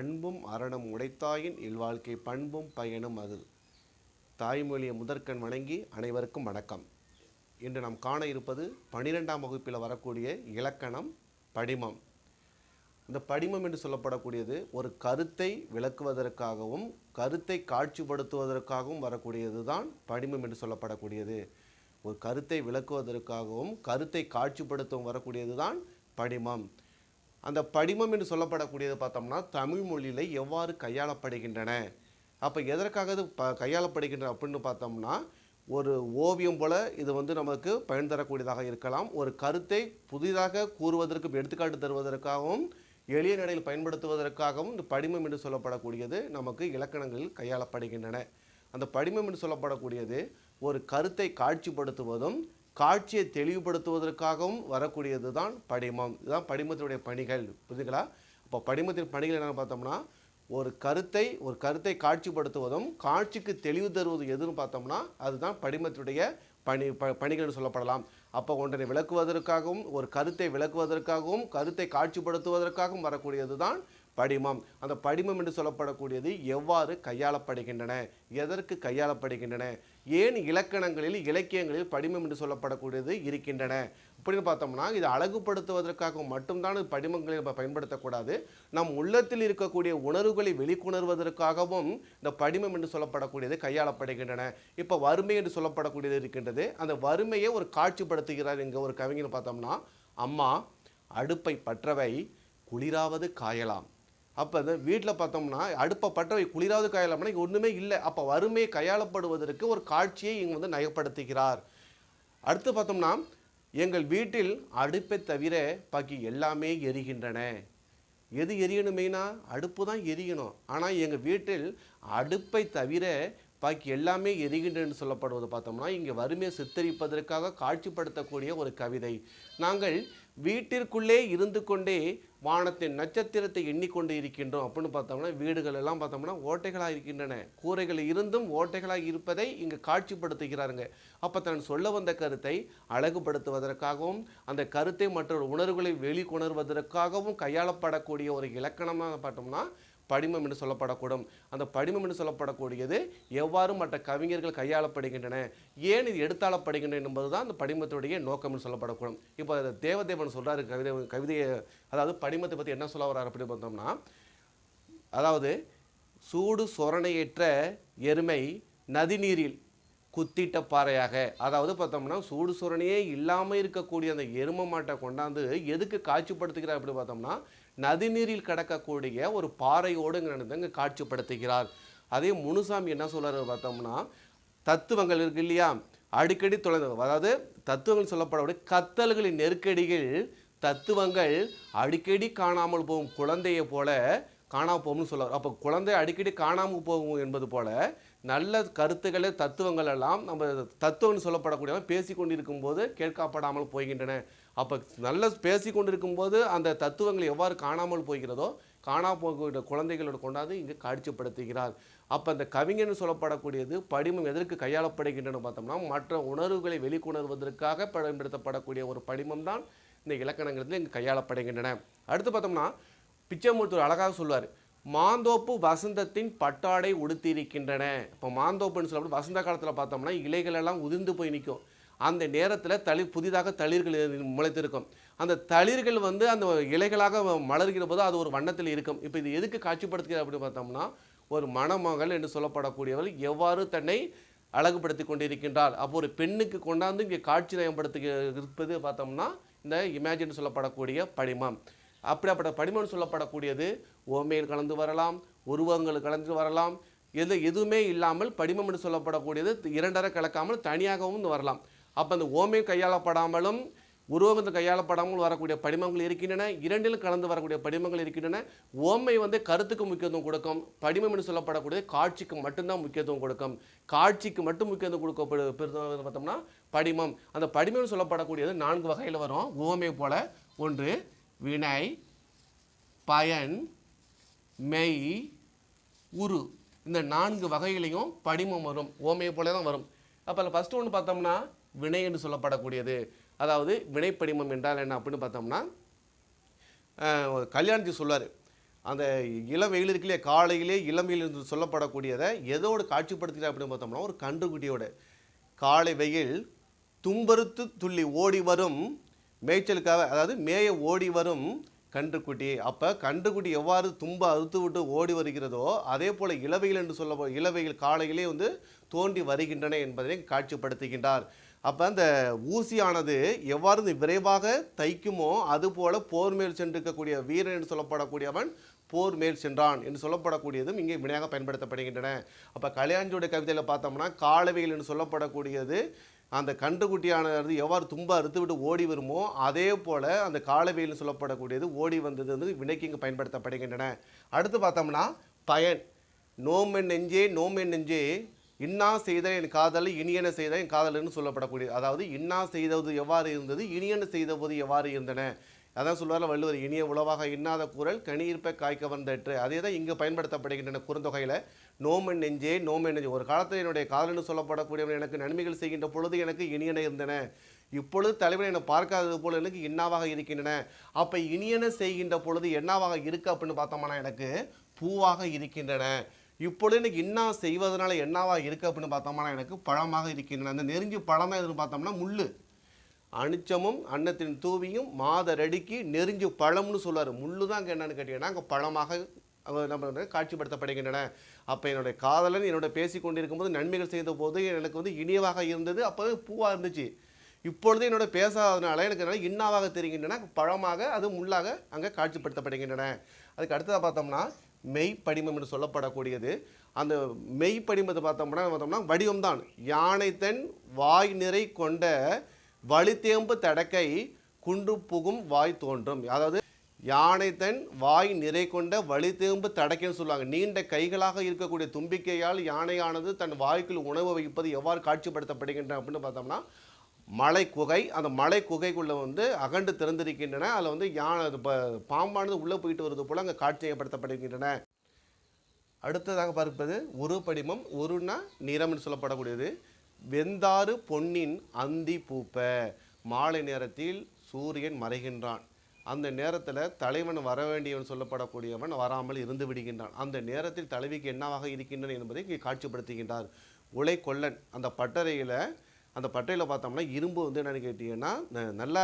அன்பும் அரணம் உடைத்தாயின் இல்வாழ்க்கை பண்பும் பயனும் அது. தாய்மொழியை முதற்கண் வணங்கி அனைவருக்கும் வணக்கம். இன்று நாம் காண இருப்பது பனிரெண்டாம் வகுப்பில் வரக்கூடிய இலக்கணம் படிமம். இந்த படிமம் என்று சொல்லப்படக்கூடியது ஒரு கருத்தை விளக்குவதற்காகவும் கருத்தை காட்சிப்படுத்துவதற்காகவும் வரக்கூடியது தான் படிமம் என்று சொல்லப்படக்கூடியது. ஒரு கருத்தை விளக்குவதற்காகவும் கருத்தை காட்சிப்படுத்தவும் வரக்கூடியது தான் படிமம். அந்த படிமம் என்று சொல்லப்படக்கூடியது பார்த்தோம்னா தமிழ் மொழியில் எவ்வாறு கையாளப்படுகின்றன? அப்போ எதற்காக இது ப கையாளப்படுகின்றன அப்படின்னு பார்த்தோம்னா ஒரு ஓவியம் போல் இது வந்து நமக்கு பயன் தரக்கூடியதாக இருக்கலாம். ஒரு கருத்தை புதிதாக கூறுவதற்கும் எடுத்துக்காட்டு தருவதற்காகவும் எளிய நடையில் பயன்படுத்துவதற்காகவும் இந்த படிமம் என்று சொல்லப்படக்கூடியது நமக்கு இலக்கணங்களில் கையாளப்படுகின்றன. அந்த படிமம் என்று சொல்லப்படக்கூடியது ஒரு கருத்தை காட்சிப்படுத்துவதும் காட்சியை தெளிவுபடுத்துவதற்காகவும் வரக்கூடியது தான் படிமம். இதுதான் படிமத்தினுடைய பணிகள் புரியுதுங்களா அப்போ படிமத்தின் பணிகள் என்னென்னு பார்த்தோம்னா ஒரு கருத்தை ஒரு கருத்தை காட்சிப்படுத்துவதும் காட்சிக்கு தெளிவு தருவது எதுன்னு பார்த்தோம்னா அதுதான் படிமத்தினுடைய பணி ப பணிகள்னு சொல்லப்படலாம். அப்போ ஒன்றை விளக்குவதற்காகவும் ஒரு கருத்தை விளக்குவதற்காகவும் கருத்தை காட்சிப்படுத்துவதற்காகவும் வரக்கூடியது தான் படிமம். அந்த படிமம் என்று சொல்லப்படக்கூடியது எவ்வாறு கையாளப்படுகின்றன? எதற்கு கையாளப்படுகின்றன? ஏன் இலக்கணங்களில் இலக்கியங்களில் படிமம் என்று சொல்லப்படக்கூடியது இருக்கின்றன? அப்படின்னு பார்த்தோம்னா இது அழகுபடுத்துவதற்காக மட்டும்தான் படிமங்களை நம்ம பயன்படுத்தக்கூடாது. நம் உள்ளத்தில் இருக்கக்கூடிய உணர்வுகளை வெளிக்கொணர்வதற்காகவும் இந்த படிமம் என்று சொல்லப்படக்கூடியது கையாளப்படுகின்றன. இப்போ வறுமை என்று சொல்லப்படக்கூடியது இருக்கின்றது. அந்த வறுமையை ஒரு காட்சிப்படுத்துகிறார் இங்கே ஒரு கவிஞர் பார்த்தோம்னா அம்மா அடுப்பை பற்றவை குளிராவது காயலாம். அப்போ அது வீட்டில் பார்த்தோம்னா அடுப்பை பற்ற குளிராவது காயலாம்னா இங்கே ஒன்றுமே இல்லை. அப்போ வறுமை கையாளப்படுவதற்கு ஒரு காட்சியை இங்கே வந்து நயப்படுத்துகிறார் அடுத்து பார்த்தோம்னா எங்கள் வீட்டில் அடுப்பை தவிர பாக்கி எல்லாமே எரிகின்றன. எது எரியணும் மெயினாக அடுப்பு தான் எரியணும். ஆனால் எங்கள் வீட்டில் அடுப்பை தவிர பாக்கி எல்லாமே எரிகின்றன்னு சொல்லப்படுவது பார்த்தோம்னா இங்கே வறுமையை சித்தரிப்பதற்காக காட்சிப்படுத்தக்கூடிய ஒரு கவிதை. நாங்கள் வீட்டிற்குள்ளே இருந்து கொண்டே வானத்தின் நட்சத்திரத்தை எண்ணிக்கொண்டு இருக்கின்றோம் அப்படின்னு பார்த்தோம்னா வீடுகள் எல்லாம் பார்த்தோம்னா ஓட்டைகளாக இருக்கின்றன. கூரைகள் இருந்தும் ஓட்டைகளாக இருப்பதை இங்கு காட்சிப்படுத்துகிறாருங்க. அப்போ தான் சொல்ல வந்த கருத்தை அழகுபடுத்துவதற்காகவும் அந்த கருத்தை மற்றொரு உணர்வுகளை வெளிக்கொணர்வதற்காகவும் கையாளப்படக்கூடிய ஒரு இலக்கணமாக பார்த்தோம்னா படிமம் என்று சொல்லப்படக்கூடும். அந்த படிமம் என்று சொல்லப்படக்கூடியது எவ்வாறு மற்ற கவிஞர்கள் கையாளப்படுகின்றன ஏன் இது எடுத்தாளப்படுகின்றன என்பதுதான் அந்த படிமத்துடைய நோக்கம் என்று சொல்லப்படக்கூடும். இப்போ தேவதேவன் சொல்றாரு கவிதை கவிதையை அதாவது படிமத்தை பற்றி என்ன சொல்ல வர்றார் அப்படின்னு பார்த்தோம்னா அதாவது சூடு சொரணையற்ற எருமை நதிநீரில் குத்திட்ட பாறையாக. அதாவது பார்த்தோம்னா சூடு சுரணையே இல்லாமல் இருக்கக்கூடிய அந்த எரும மாட்டை கொண்டாந்து எதுக்கு காட்சிப்படுத்துகிறார் அப்படி பார்த்தோம்னா நதிநீரில் கடக்கக்கூடிய ஒரு பாறையோடு இங்கே காட்சிப்படுத்துகிறார். அதே முனுசாமி என்ன சொல்கிறார் பார்த்தோம்னா தத்துவங்கள் இருக்கு இல்லையா? அடிக்கடி தொலைந்து அதாவது தத்துவங்கள் சொல்லப்படக்கூடிய கத்தல்களின் நெருக்கடிகள் தத்துவங்கள் அடிக்கடி காணாமல் போகும் குழந்தையை போல காணாமல் போகும்னு சொல்லுவார் அப்போ குழந்தை அடிக்கடி காணாமல் போகும் என்பது போல நல்ல கருத்துக்களை தத்துவங்கள் எல்லாம் நம்ம தத்துவம்னு சொல்லப்படக்கூடியவங்க பேசி கொண்டிருக்கும் போது கேட்கப்படாமல் போகின்றன அப்போ நல்ல பேசி கொண்டிருக்கும் போது அந்த தத்துவங்கள் எவ்வாறு காணாமல் போகிறதோ காணா போகிற குழந்தைகளோட கொண்டாந்து இங்கே காட்சிப்படுத்துகிறார். அப்போ அந்த கவிஞர்னு சொல்லப்படக்கூடியது படிமம் எதற்கு கையாளப்படுகின்றன பார்த்தோம்னா மற்ற உணர்வுகளை வெளிக்கொணர்வதற்காக பயன்படுத்தப்படக்கூடிய ஒரு படிமம் தான் இந்த இலக்கணங்கிறது இங்கே கையாளப்படுகின்றன. அடுத்து பார்த்தோம்னா பிச்சைமூர்த்தி அழகாக சொல்லுவார் மாந்தோப்பு வசந்தத்தின் பட்டாடை உடுத்தியிருக்கின்றன. இப்போ மாந்தோப்புன்னு சொல்லப்பட்டு வசந்த காலத்தில் பார்த்தோம்னா இலைகள் எல்லாம் உதிர்ந்து போய் நிற்கும் அந்த நேரத்தில் தளிர் புதிதாக தளிர்கள் முளைத்திருக்கும். அந்த தளிர்கள் வந்து அந்த இலைகளாக மலர்கிற போது அது ஒரு வண்ணத்தில் இருக்கும். இப்போ இது எதுக்கு காட்சிப்படுத்துகிறது அப்படின்னு பார்த்தோம்னா ஒரு மணமகள் என்று சொல்லப்படக்கூடியவள் எவ்வாறு தன்னை அழகுபடுத்தி கொண்டிருக்கின்றார் அப்போ ஒரு பெண்ணுக்கு கொண்டாந்து இங்கே காட்சி நயப்படுத்தி இருப்பது பார்த்தோம்னா இந்த இமேஜின் சொல்லப்படக்கூடிய படிமம். அப்படிப்பட்ட படிமம் சொல்லப்படக்கூடியது. ஓமையில் கலந்து வரலாம் உருவங்கள் கலந்து வரலாம். எது எதுவுமே இல்லாமல் படிமம் என்று சொல்லப்படக்கூடியது இரண்டரை கலக்காமல் தனியாகவும் வரலாம். அப்போ அந்த ஓமை கையாளப்படாமலும் உருவகத்தில் கையாளப்படாமல் வரக்கூடிய படிமங்கள் இருக்கின்றன. இரண்டிலும் கலந்து வரக்கூடிய படிமங்கள் இருக்கின்றன. ஓமை வந்து கருத்துக்கு முக்கியத்துவம் கொடுக்கும். படிமம் என்று சொல்லப்படக்கூடிய காட்சிக்கு மட்டும்தான் முக்கியத்துவம் கொடுக்கும். காட்சிக்கு மட்டும் முக்கியத்துவம் கொடுக்க பார்த்தோம்னா படிமம். அந்த படிமம்னு சொல்லப்படக்கூடியது நான்கு வகையில் வரும். ஓமை போல ஒன்று வினை பயன் மெய் உரு. இந்த நான்கு வகையிலையும் படிமம் வரும் ஓமையை போல தான் வரும். அப்போ ஃபஸ்ட்டு ஒன்று பார்த்தோம்னா வினை என்று சொல்லப்படக்கூடியது. அதாவது வினைப்படிமம் என்றால் என்ன அப்படின்னு பார்த்தோம்னா கல்யாணத்தை சொல்லுவார். அந்த இளம் வெயில் இருக்கு காலையிலே இளம் வெயில் சொல்லப்படக்கூடியதை எதோடு காட்சிப்படுத்துகிறார் அப்படின்னு பார்த்தோம்னா ஒரு கன்றுக்குட்டியோட. காலை வெயில் தும்பருத்து துள்ளி ஓடி வரும் மேய்ச்சலுக்காக அதாவது மேய ஓடி வரும் கன்றுக்குட்டி அப்போ கன்றுக்குட்டி எவ்வாறு தும்ப அறுத்து விட்டு ஓடி வருகிறதோ அதே போல் இளவைகள் என்று சொல்ல இளவைகள் காலையிலே வந்து தோண்டி வருகின்றன என்பதை காட்சிப்படுத்துகின்றார். அப்போ அந்த ஊசியானது எவ்வாறு விரைவாக தைக்குமோ அதுபோல போர் மேல் சென்றிருக்கக்கூடிய வீரன் என்று சொல்லப்படக்கூடியவன் போர் மேல் சென்றான் என்று சொல்லப்படக்கூடியதும் இங்கே வினையாக பயன்படுத்தப்படுகின்றன. அப்போ கல்யாணியோட கவிதையில் பார்த்தோம்னா காலவையில் என்று சொல்லப்படக்கூடியது அந்த கண்டுக்குட்டியானது எவ்வாறு தும்ப அறுத்து விட்டு ஓடி வருமோ அதே போல் அந்த காலவையில் சொல்லப்படக்கூடியது ஓடி வந்தது வந்து வினைக்கு இங்கே பயன்படுத்தப்படுகின்றன. அடுத்து பார்த்தோம்னா பயன். நோமென் நெஞ்சே நோமென் நெஞ்சே இன்னா செய்த என் காதல் இனியன செய்த என் காதல்னு சொல்லப்படக்கூடியது அதாவது இன்னா செய்தது எவ்வாறு இருந்தது இனியன செய்தபோது எவ்வாறு இருந்தன? அதான் சொல்லுவார் வள்ளுவர் இனிய உளவாக இன்னாத குரல் கனியிருப்ப காய்க்க வந்தற்று. அதே தான் இங்கே பயன்படுத்தப்படுகின்றன குறுந்தொகையில். நோமன் நெஞ்சே நோமன் நெஞ்சே. ஒரு காலத்தில் என்னுடைய காதலன்னு சொல்லப்படக்கூடியவன் எனக்கு நன்மைகள் செய்கின்ற பொழுது எனக்கு இனியன இருந்தன. இப்பொழுது தலைவன் என்னை பார்க்காதது போல எனக்கு இன்னாவாக இருக்கின்றன. அப்போ இனியன செய்கின்ற பொழுது என்னவாக இருக்கு அப்படின்னு பார்த்தோம்னா எனக்கு பூவாக இருக்கின்றன. இப்பொழுது எனக்கு இன்னா செய்வதனால என்னவாக இருக்குது அப்படின்னு பார்த்தோம்னா எனக்கு பழமாக இருக்கின்றன. அந்த நெருங்கி பழம் தான் எதுன்னு பார்த்தோம்னா முள்ளு. அனிச்சமும் அன்னத்தின் தூவியும் மாதரடிக்கு நெறிஞ்சு பழம்னு சொல்லுவார். முள்ளு தான் அங்கே என்னன்னு கேட்டீங்கன்னா அங்கே பழமாக நம்ம காட்சிப்படுத்தப்படுகின்றன. அப்போ என்னுடைய காதலன் என்னோட பேசி கொண்டிருக்கும்போது நன்மைகள் செய்த போது எனக்கு வந்து இனியவாக இருந்தது. அப்போ பூவாக இருந்துச்சு. இப்பொழுது என்னோட பேசாததுனால எனக்கு என்ன இன்னாவாக தெரிகின்றன. பழமாக அது முள்ளாக அங்கே காட்சிப்படுத்தப்படுகின்றன. அதுக்கு அடுத்ததாக பார்த்தோம்னா மெய் படிமம் என்று சொல்லப்படக்கூடியது. அந்த மெய் படிமத்தை பார்த்தோம்னா பார்த்தோம்னா வடிவம்தான். யானை தன் வாய் நிறை கொண்ட வழித்தேம்பு தடக்கை குண்டு புகும் வாய் தோன்றும். அதாவது யானை தன் வாய் நிறை கொண்ட வழித்தேம்பு தடக்கைன்னு சொல்லுவாங்க. நீண்ட கைகளாக இருக்கக்கூடிய தும்பிக்கையால் யானையானது தன் வாய்க்குள் உணவு வைப்பது எவ்வாறு காட்சிப்படுத்தப்படுகின்றன அப்படின்னு பார்த்தோம்னா மலை குகை அந்த மலை குகைக்குள்ளே வந்து அகண்டு திறந்திருக்கின்றன. அதில் வந்து யானை ப- பாம்பானது உள்ளே போயிட்டு வருது போல் அங்கே காட்சியப்படுத்தப்படுகின்றன. அடுத்ததாக பார்ப்பது உரு படிமம் ஒருன்னா நிறம்னு சொல்லப்படக்கூடியது. வெந்தாறு பொன்னின் அந்தி பூப்ப. மாலை நேரத்தில் சூரியன் மறைகின்றான். அந்த நேரத்தில் தலைவன் வர வேண்டியவன் சொல்லப்படக்கூடியவன் வராமல் இருந்து விடுகின்றான். அந்த நேரத்தில் தலைவிக்கு என்னவாக இருக்கின்றன என்பதை இங்கே காட்சிப்படுத்துகின்றார். உலை கொல்லன் அந்த பட்டறையில் அந்த பட்டையில் பார்த்தோம்னா இரும்பு வந்து என்னென்னு கேட்டிங்கன்னா ந- நல்லா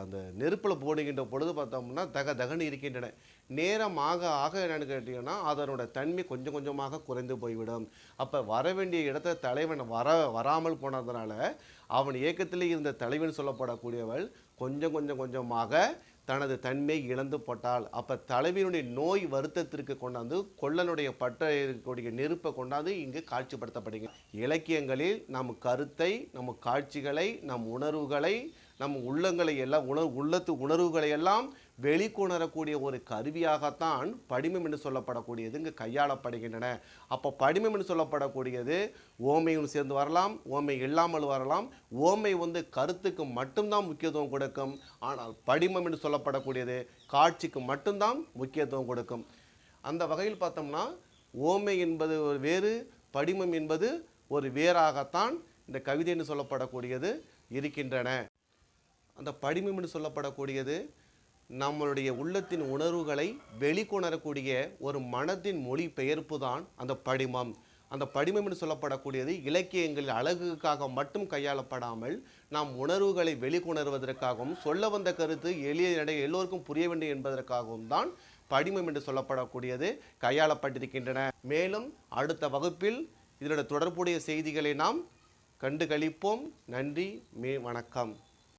அந்த நெருப்பில் போடுகின்ற பொழுது பார்த்தோம்னா தக தகன்னு இருக்கின்றன. நேரம் ஆக ஆக என்னென்னு கேட்டிங்கன்னா அதனோட தன்மை கொஞ்சம் கொஞ்சமாக குறைந்து போய்விடும். அப்போ வர வேண்டிய இடத்த தலைவன் வர வராமல் போனதுனால அவன் இயக்கத்திலே இருந்த தலைவன் சொல்லப்படக்கூடியவள் கொஞ்சம் கொஞ்சம் கொஞ்சமாக தனது தன்மை இழந்து போட்டால் அப்போ தலைவியினுடைய நோய் வருத்தத்திற்கு கொண்டாந்து கொள்ளனுடைய பற்ற இருக்கக்கூடிய நெருப்பை கொண்டாந்து இங்கு காட்சிப்படுத்தப்படுகிறது. இலக்கியங்களில் நம் கருத்தை நம் காட்சிகளை நம் உணர்வுகளை நம் உள்ளங்களை எல்லாம் உணர் உள்ளத்து உணர்வுகளை எல்லாம் வெளிக்கொணரக்கூடிய ஒரு கருவியாகத்தான் படிமம் என்று சொல்லப்படக்கூடியது இங்கு கையாளப்படுகின்றன. அப்போ படிமம் என்று சொல்லப்படக்கூடியது ஓமையும் சேர்ந்து வரலாம் ஓமை இல்லாமல் வரலாம். ஓமை வந்து கருத்துக்கு மட்டும்தான் முக்கியத்துவம் கொடுக்கும். ஆனால் படிமம் என்று சொல்லப்படக்கூடியது காட்சிக்கு மட்டும்தான் முக்கியத்துவம் கொடுக்கும். அந்த வகையில் பார்த்தோம்னா ஓமை என்பது ஒரு வேறு படிமம் என்பது ஒரு வேறாகத்தான் இந்த கவிதை என்று சொல்லப்படக்கூடியது இருக்கின்றன. அந்த படிமம் என்று சொல்லப்படக்கூடியது நம்மளுடைய உள்ளத்தின் உணர்வுகளை வெளிக்கொணரக்கூடிய ஒரு மனத்தின் மொழி பெயர்ப்பு தான் அந்த படிமம். அந்த படிமம் என்று சொல்லப்படக்கூடியது இலக்கியங்களில் அழகுக்காக மட்டும் கையாளப்படாமல் நாம் உணர்வுகளை வெளிக்கொணர்வதற்காகவும் சொல்ல வந்த கருத்து எளிய நடை எல்லோருக்கும் புரிய வேண்டும் என்பதற்காகவும் தான் படிமம் என்று சொல்லப்படக்கூடியது கையாளப்பட்டிருக்கின்றன. மேலும் அடுத்த வகுப்பில் இதனுடைய தொடர்புடைய செய்திகளை நாம் கண்டுகளிப்போம். நன்றி மே வணக்கம்.